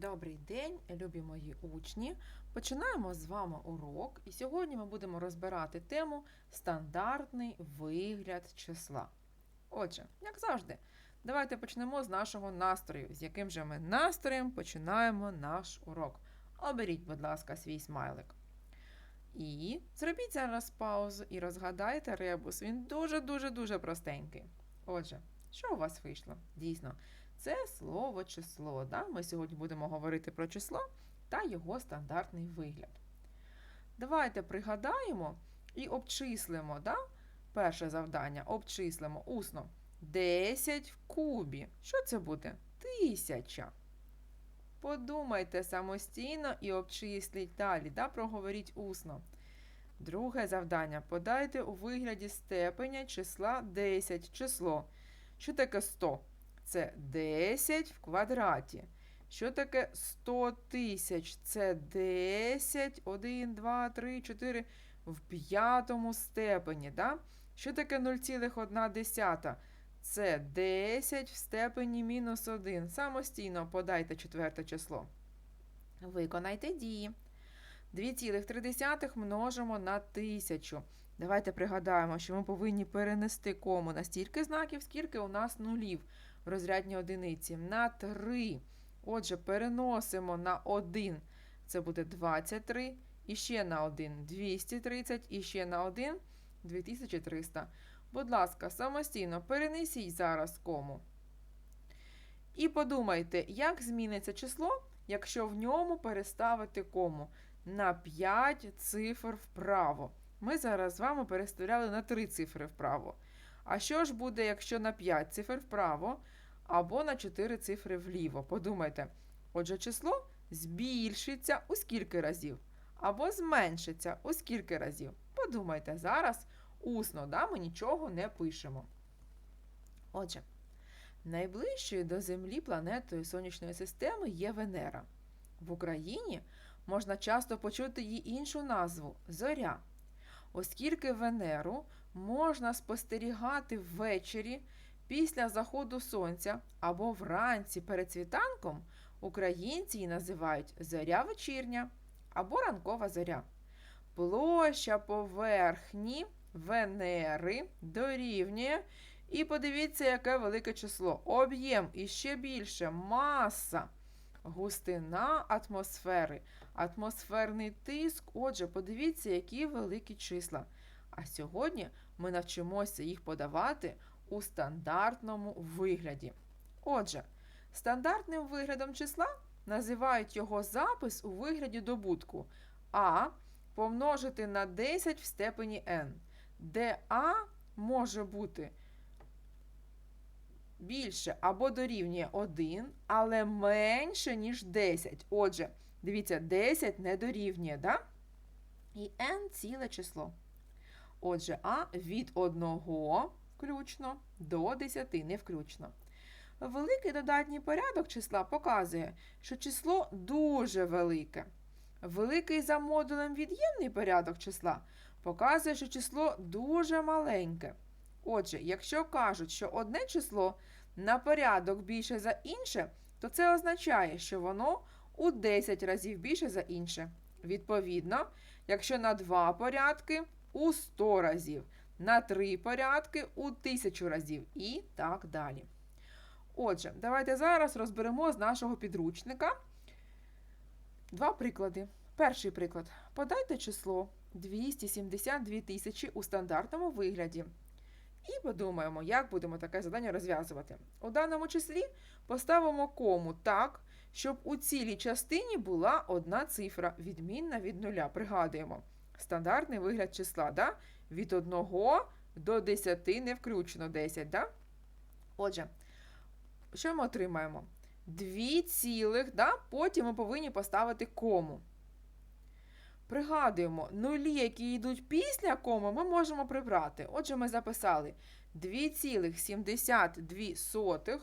Добрий день, любі мої учні. Починаємо з вами урок, і сьогодні ми будемо розбирати тему стандартний вигляд числа. Отже, як завжди, давайте почнемо з нашого настрою, з яким же ми настроєм починаємо наш урок. Оберіть, будь ласка, свій смайлик. І зробіть зараз паузу і розгадайте ребус. Він дуже-дуже дуже простенький. Отже, що у вас вийшло? Дійсно, це слово число. Да? Ми сьогодні будемо говорити про число та його стандартний вигляд. Давайте пригадаємо і обчислимо. Да? Перше завдання обчислимо усно. 10 в кубі. Що це буде? Тисяча. Подумайте самостійно і обчисліть далі. Да? Проговоріть усно. Друге завдання. Подайте у вигляді степеня числа 10 число. Що таке 100? Це 10 в квадраті. Що таке 100 тисяч? Це 10, 1, 2, 3, 4 в п'ятому степені. Да? Що таке 0,1? Це 10 в степені мінус 1. Самостійно подайте четверте число. Виконайте дії. 2,3 множимо на 1000. Давайте пригадаємо, що ми повинні перенести кому на стільки знаків, скільки у нас нулів в розрядній одиниці. На 3. Отже, переносимо на 1. Це буде 23. І ще на 1 230, і ще на 1 2300. Будь ласка, самостійно перенесіть зараз кому. І подумайте, як зміниться число, якщо в ньому переставити кому на 5 цифр вправо. Ми зараз з вами переставляли на 3 цифри вправо. А що ж буде, якщо на 5 цифр вправо або на 4 цифри вліво? Подумайте. Отже, число збільшиться у скільки разів? Або зменшиться у скільки разів? Подумайте, зараз усно, да, ми нічого не пишемо. Отже, найближчою до Землі планетою Сонячної системи є Венера. В Україні можна часто почути її іншу назву зоря. Оскільки Венеру можна спостерігати ввечері після заходу сонця або вранці перед світанком, українці її називають зоря вечірня або ранкова зоря. Площа поверхні Венери дорівнює. І подивіться, яке велике число. Об'єм і ще більше маса. Густина атмосфери, атмосферний тиск. Отже, подивіться, які великі числа. А сьогодні ми навчимося їх подавати у стандартному вигляді. Отже, стандартним виглядом числа називають його запис у вигляді добутку А помножити на 10 в степені n, де А може бути більше або дорівнює 1, але менше, ніж 10. Отже, дивіться, 10 не дорівнює, да? І n ціле число. Отже, А від 1 включно до 10 не включно. Великий додатній порядок числа показує, що число дуже велике. Великий за модулем від'ємний порядок числа показує, що число дуже маленьке. Отже, якщо кажуть, що одне число на порядок більше за інше, то це означає, що воно у 10 разів більше за інше. Відповідно, якщо на 2 порядки у 100 разів, на 3 порядки у 1000 разів і так далі. Отже, давайте зараз розберемо з нашого підручника два приклади. Перший приклад. Подайте число 272 тисячі у стандартному вигляді. І подумаємо, як будемо таке завдання розв'язувати. У даному числі поставимо кому так, щоб у цілій частині була одна цифра, відмінна від нуля. Пригадуємо. Стандартний вигляд числа. да? Від 1 до 10 не включено 10. Да? Отже, що ми отримаємо? Дві цілих, да? потім ми повинні поставити кому. Пригадуємо, нулі, які йдуть після коми, ми можемо прибрати. Отже, ми записали 2,72.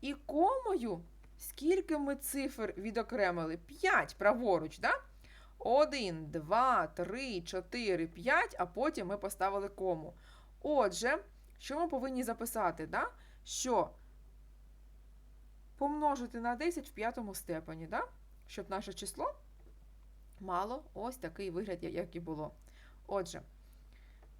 І комою, скільки ми цифр відокремили? 5 праворуч, да? 1, 2, 3, 4, 5, а потім ми поставили кому. Отже, що ми повинні записати? Да? Що помножити на 10 в п'ятому степені, да? щоб наше число мало ось такий вигляд, як і було. Отже,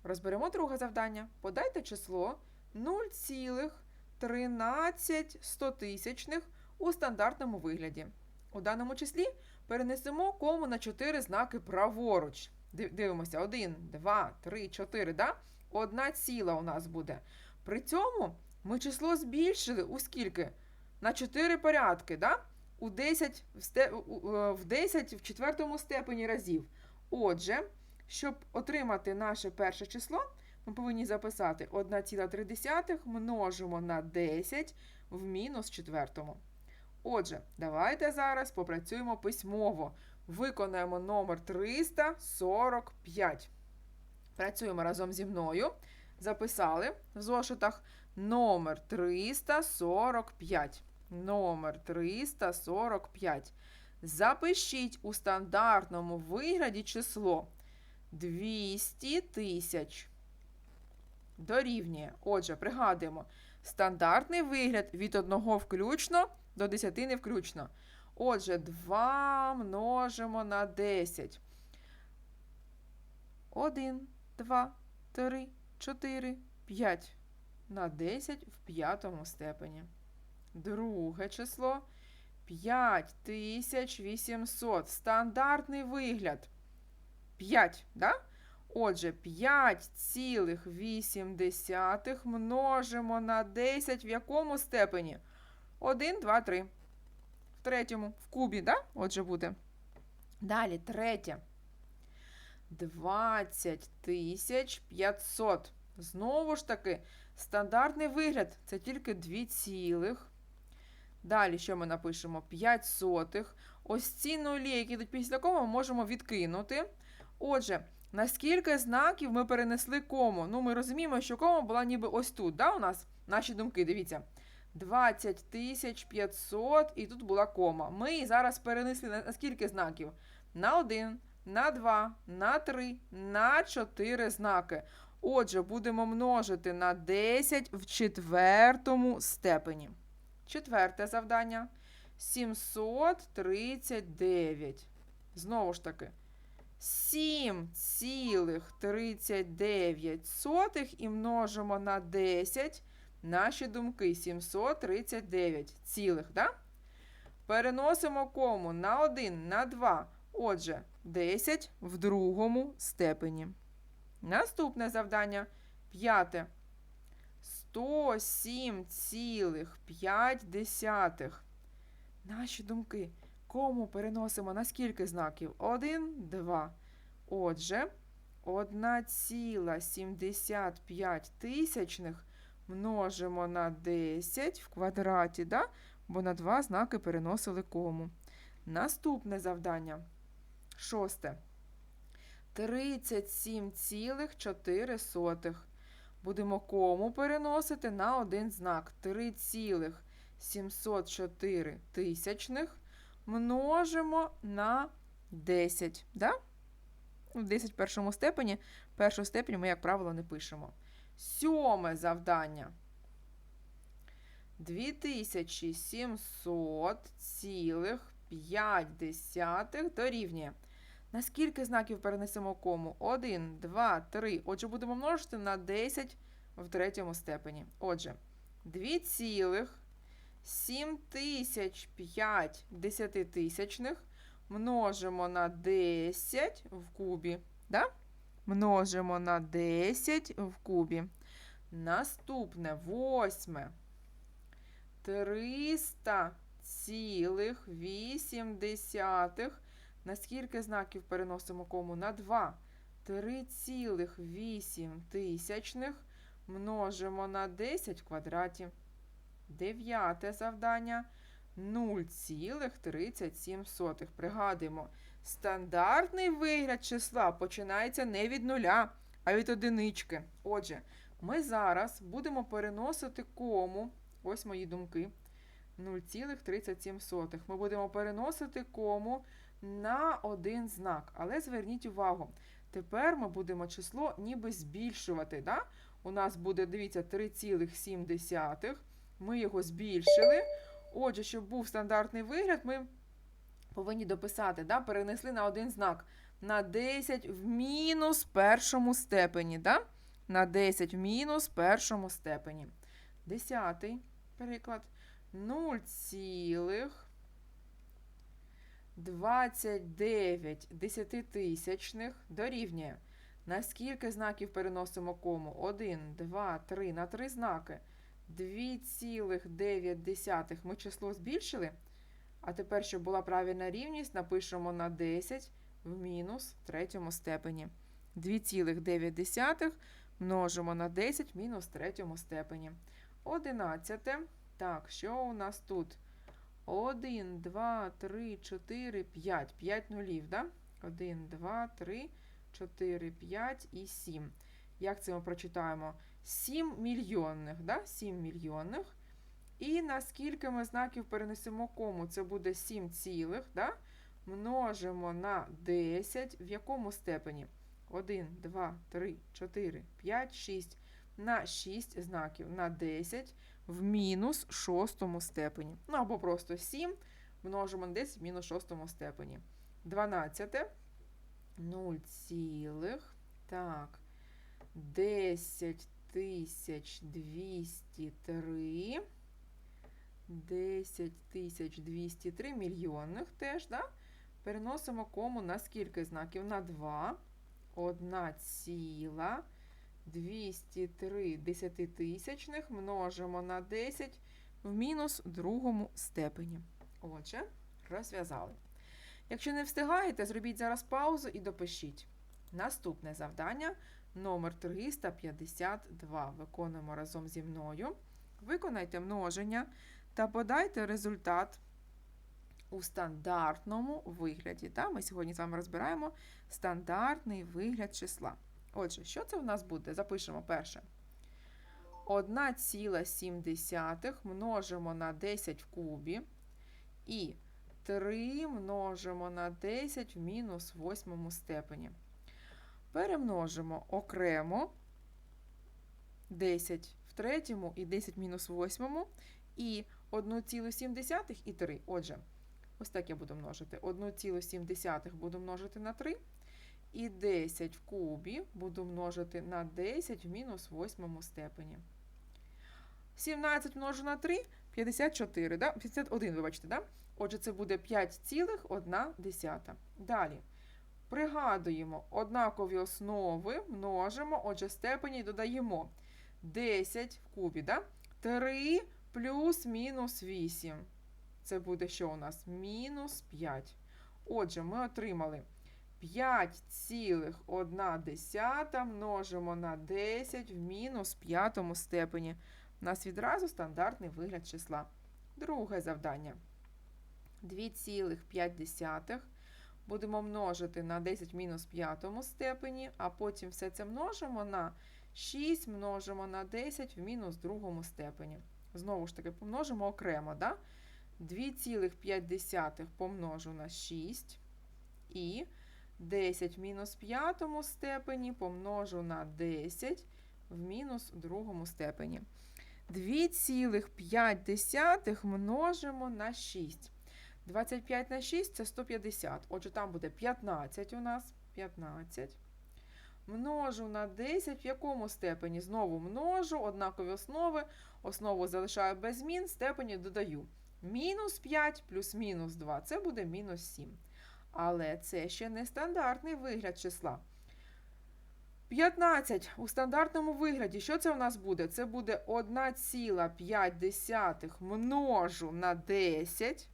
розберемо друге завдання. Подайте число 0,13 у стандартному вигляді. У даному числі перенесемо кому на 4 знаки праворуч. Дивимося, 1, 2, 3, 4, да? Одна ціла у нас буде. При цьому ми число збільшили у скільки? На 4 порядки, да? У 10 в, сте... у- у- е, в 10 в четвертому степені разів. Отже, щоб отримати наше перше число, ми повинні записати 1,3 множимо на 10 в мінус четвертому. Отже, давайте зараз попрацюємо письмово. Виконаємо номер 345. Працюємо разом зі мною. Записали в зошитах номер 345. Номер 345. Запишіть у стандартному вигляді число 200 тисяч. Дорівнює. Отже, пригадуємо. Стандартний вигляд від 1 включно до 10 не включно. Отже, 2 множимо на 10. 1, 2, 3, 4, 5. На 10 в п'ятому степені. Друге число 5800. Стандартний вигляд. 5, да? Отже, 5,8 множимо на 10 в якому степені? 1, 2, 3. В третьому, в кубі, да? Отже, буде. Далі, третє. 20 500. Знову ж таки, стандартний вигляд це тільки 2 цілих. Далі, що ми напишемо? 5 сотих. Ось ці нулі, які йдуть після коми, ми можемо відкинути. Отже, наскільки знаків ми перенесли кому? Ну, ми розуміємо, що кома була ніби ось тут, да, у нас наші думки, дивіться. 20 тисяч 500, і тут була кома. Ми зараз перенесли на скільки знаків? На 1, на 2, на 3, на 4 знаки. Отже, будемо множити на 10 в четвертому степені. Четверте завдання. 739. Знову ж таки. 7,39 і множимо на 10 наші думки. 739 цілих, да? Переносимо кому на 1, на 2. Отже, 10 в другому степені. Наступне завдання. П'яте. 107,5. Наші думки. Кому переносимо на скільки знаків? 1, 2. Отже, 1,75 тисячних множимо на 10 в квадраті, да? бо на два знаки переносили кому. Наступне завдання. Шосте. 37,4. Будемо кому переносити на один знак. 3,704 тисячних множимо на 10. Да? В 10 в першому степені. Першу степень ми, як правило, не пишемо. Сьоме завдання. 2700,5 дорівнює. На скільки знаків перенесемо кому? 1, 2, 3. Отже, будемо множити на 10 в третьому степені. Отже, 2,7005 десятитисячних множимо на 10 в кубі. Да? Множимо на 10 в кубі. Наступне восьме. 300,8. На скільки знаків переносимо кому? На 2. 3,8 тисячних множимо на 10 в квадраті. Дев'яте завдання 0,37. Пригадуємо, стандартний вигляд числа починається не від нуля, а від одинички. Отже, ми зараз будемо переносити кому. Ось мої думки. 0,37. Ми будемо переносити кому на один знак. Але зверніть увагу, тепер ми будемо число ніби збільшувати. Да? У нас буде, дивіться, 3,7. Ми його збільшили. Отже, щоб був стандартний вигляд, ми повинні дописати, да? перенесли на один знак. На 10 в мінус першому степені. Да? На 10 в мінус першому степені. Десятий приклад. 0 цілих 29 десятитисячних дорівнює. На скільки знаків переносимо кому? 1, 2, 3. На 3 знаки. 2,9 ми число збільшили. А тепер, щоб була правильна рівність, напишемо на 10 в мінус третьому степені. 2,9 множимо на 10 в мінус третьому степені. 11. Так, що у нас тут? 1, 2, 3, 4, 5. 5 нулів, да? 1, 2, 3, 4, 5 і 7. Як це ми прочитаємо? 7 мільйонних, да? 7 мільйонних. І на скільки ми знаків перенесемо кому? Це буде 7 цілих, да? множимо на 10. В якому степені? 1, 2, 3, 4, 5, 6. На 6 знаків на 10 в мінус шостому степені. Ну або просто 7 множимо на 10 в мінус шостому степені. 12. 0 цілих. Так. 10 тисяч 203. 10 тисяч 203 мільйонних теж, да? Переносимо кому на скільки знаків? На 2. 1 ціла. 203 десятитисячних множимо на 10 в мінус другому степені. Отже, розв'язали. Якщо не встигаєте, зробіть зараз паузу і допишіть. Наступне завдання номер 352. Виконуємо разом зі мною. Виконайте множення та подайте результат у стандартному вигляді. Та? Ми сьогодні з вами розбираємо стандартний вигляд числа. Отже, що це в нас буде? Запишемо перше. 1,7 множимо на 10 в кубі. І 3 множимо на 10 в мінус восьмому степені. Перемножимо окремо 10 в третьому і 10 в мінус восьмому. І 1,7 і 3. Отже, ось так я буду множити. 1,7 буду множити на 3. І 10 в кубі буду множити на 10 в мінус восьмому степені. 17 множу на 3 54, да? 51, вибачте, да? Отже, це буде 5,1. Далі. Пригадуємо, однакові основи множимо, отже, степені додаємо 10 в кубі. Да? 3 плюс мінус 8. Це буде що у нас? Мінус 5. Отже, ми отримали 5,1 множимо на 10 в мінус п'ятому степені. У нас відразу стандартний вигляд числа. Друге завдання. 2,5 будемо множити на 10 в мінус п'ятому степені, а потім все це множимо на 6 множимо на 10 в мінус другому степені. Знову ж таки, помножимо окремо. Да? 2,5 помножу на 6 і 10 в мінус п'ятому степені помножу на 10 в мінус другому степені. 2,5 множимо на 6. 25 на 6 це 150. Отже, там буде 15 у нас. 15. Множу на 10 в якому степені? Знову множу, однакові основи. Основу залишаю без змін, степені додаю. Мінус 5 плюс мінус 2 це буде мінус 7. Але це ще не стандартний вигляд числа. 15 у стандартному вигляді. Що це у нас буде? Це буде 1,5 множу на 10,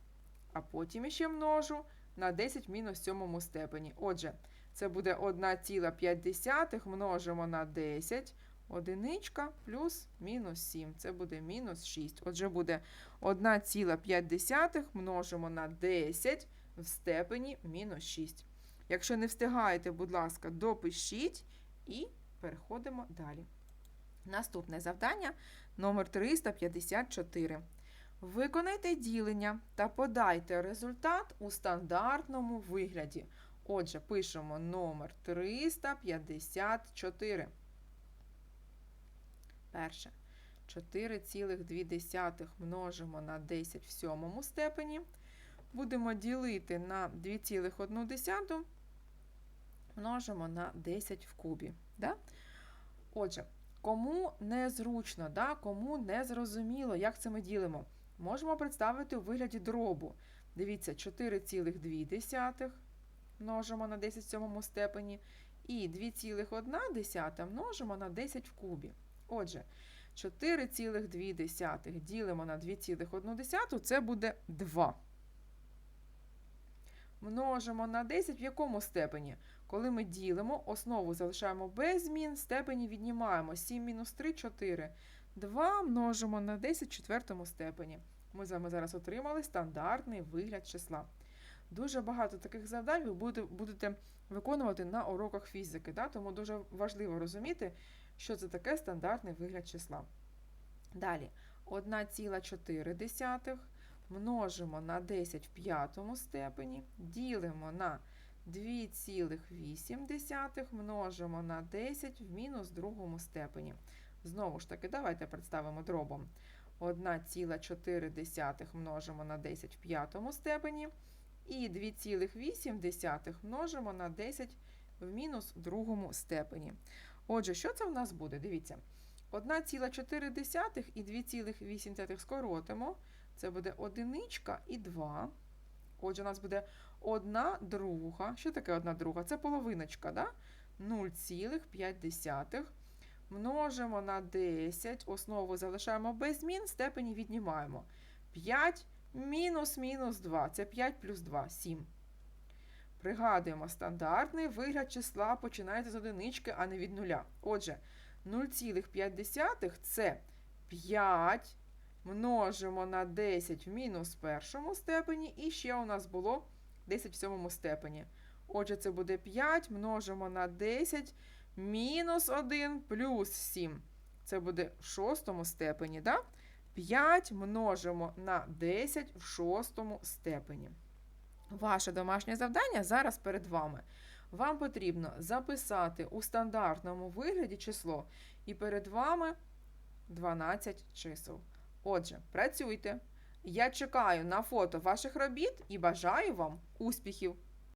а потім ще множу на 10 мінус 7 степені. Отже, це буде 1,5 множимо на 10. Одиничка плюс мінус 7. Це буде мінус 6. Отже, буде 1,5 множимо на 10 в степені мінус 6. Якщо не встигаєте, будь ласка, допишіть і переходимо далі. Наступне завдання номер 354. Виконайте ділення та подайте результат у стандартному вигляді. Отже, пишемо номер 354. Перше. 4,2 множимо на 10 в сьомому степені. Будемо ділити на 2,1 множимо на 10 в кубі. Да? Отже, кому незручно, да? кому не зрозуміло, як це ми ділимо, можемо представити у вигляді дробу. Дивіться, 4,2 множимо на 10 в сьомому степені. І 2,1 множимо на 10 в кубі. Отже, 4,2 ділимо на 2,1, це буде 2. Множимо на 10 в якому степені? Коли ми ділимо, основу залишаємо без змін, степені віднімаємо 7 мінус 3 – 4. 2 множимо на 10 в четвертому степені. Ми з вами зараз отримали стандартний вигляд числа. Дуже багато таких завдань ви будете, виконувати на уроках фізики, да? тому дуже важливо розуміти, що це таке стандартний вигляд числа. Далі, 1,4 множимо на 10 в п'ятому степені, ділимо на 2,8 множимо на 10 в мінус другому степені. Знову ж таки, давайте представимо дробом. 1,4 множимо на 10 в п'ятому степені. І 2,8 множимо на 10 в мінус другому степені. Отже, що це в нас буде? Дивіться. 1,4 і 2,8 скоротимо. Це буде одиничка і 2. Отже, у нас буде 1 друга. Що таке 1 друга? Це половиночка, да? 0,5. Множимо на 10. Основу залишаємо без змін, степені віднімаємо. 5 мінус мінус 2. Це 5 плюс 2 7. Пригадуємо, стандартний вигляд числа починається з одинички, а не від нуля. Отже, 0,5 це 5 множимо на 10 в мінус першому степені, і ще у нас було 10 в сьомому степені. Отже, це буде 5 множимо на 10 мінус 1 плюс 7. Це буде в шостому степені. Да? 5 множимо на 10 в шостому степені. Ваше домашнє завдання зараз перед вами. Вам потрібно записати у стандартному вигляді число, і перед вами 12 чисел. Отже, працюйте. Я чекаю на фото ваших робіт і бажаю вам успіхів!